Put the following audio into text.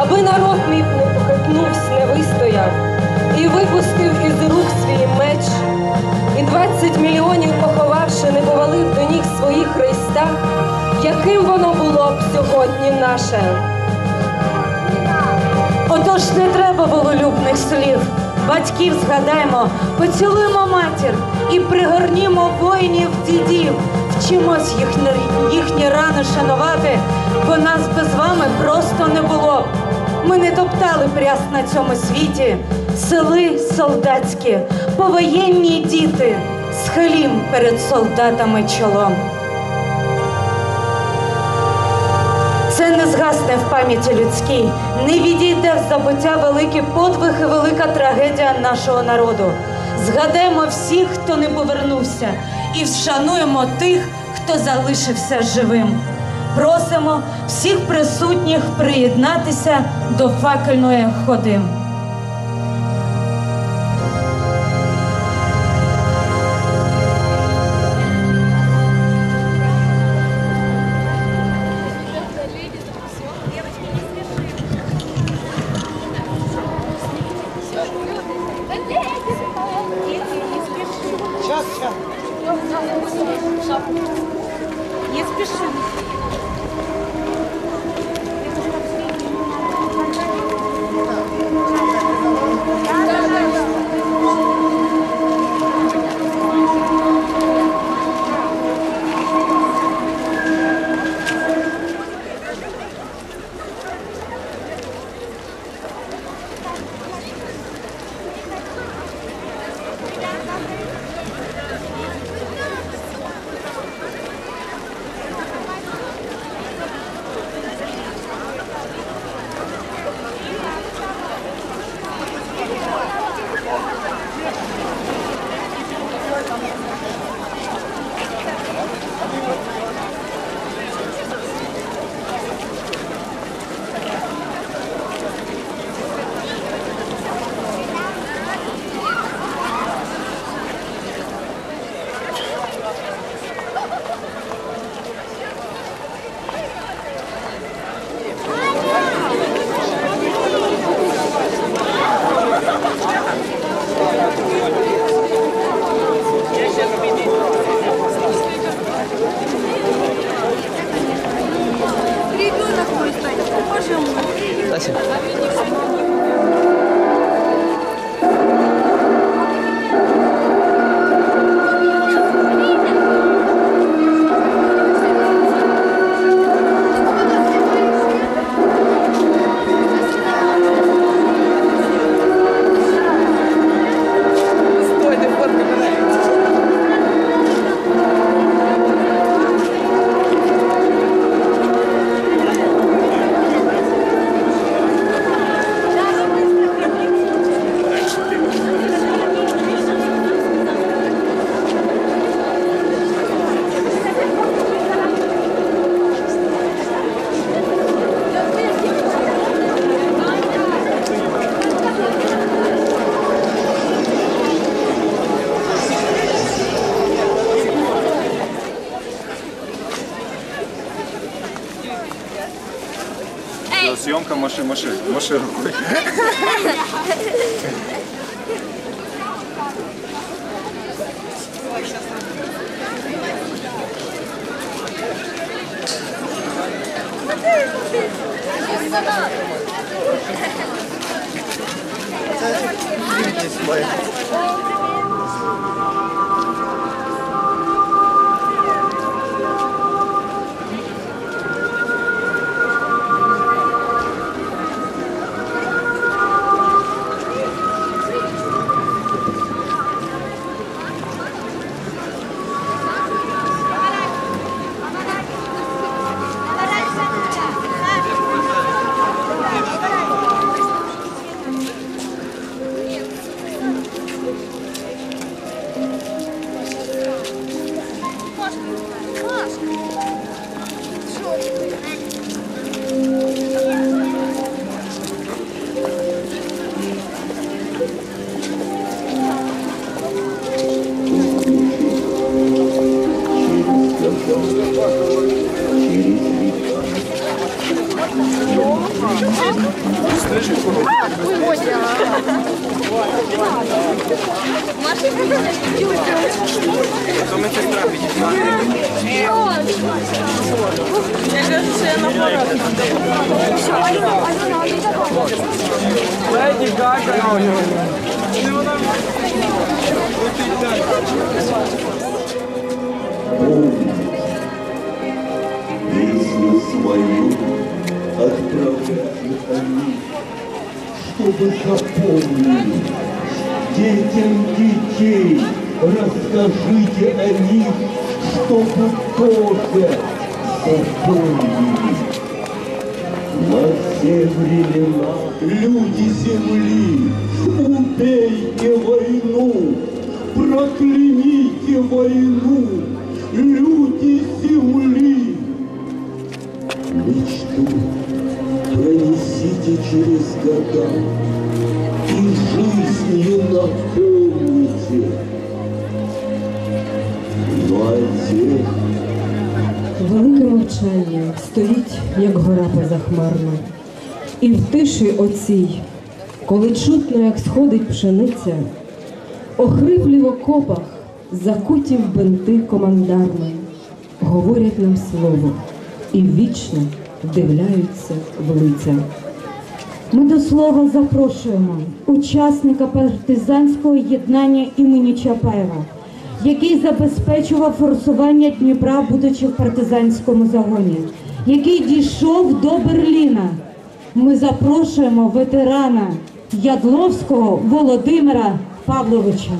аби народ мій не похитнувся, не вистояв, і випустив із рук свій меч, і двадцять мільйонів поховавши, не повалив до ніг своїх Христа, яким воно було б сьогодні наше. Отож не треба вололюбних слів. Батьків згадаймо, поцілуємо матір і пригорнімо воїнів дідів. Вчимось їхні, їхні рани шанувати, бо нас без вами просто не було. Топтали пряс на цьому світі, сели солдатські, повоєнні діти, схилім перед солдатами чолом. Це не згасне в пам'яті людській, не відійде в забуття великий подвиг і велика трагедія нашого народу. Згадаймо всіх, хто не повернувся, і вшануємо тих, хто залишився живим. Просимо всіх присутніх приєднатися до факельної ходи. Сейчас, сейчас. Не спішимо. ну-ка, маши, маши, маши рукой. Це дисплей. То медсестра підійшла. Я кажу, що я наоборот. Леді Гага. Летить далі. Песню свою отправляют они, чтобы запомнить. Детям детей расскажите о них, чтобы тоже запомнили. Во все времена люди земли, убейте войну, прокляните войну, люди земли. Мечту пронесите через года жизнью наполните. Ну а тех, Велике мовчання стоїть, як гора позахмарна. І в тиші оцій, коли чутно, як сходить пшениця, охриплі в окопах, закуті в бинти командарми, говорять нам слово і вічно вдивляються в лиця. Ми до слова запрошуємо учасника партизанського єднання імені Чапаєва, який забезпечував форсування Дніпра, будучи в партизанському загоні, який дійшов до Берліна. Ми запрошуємо ветерана Ядловського Володимира Павловича.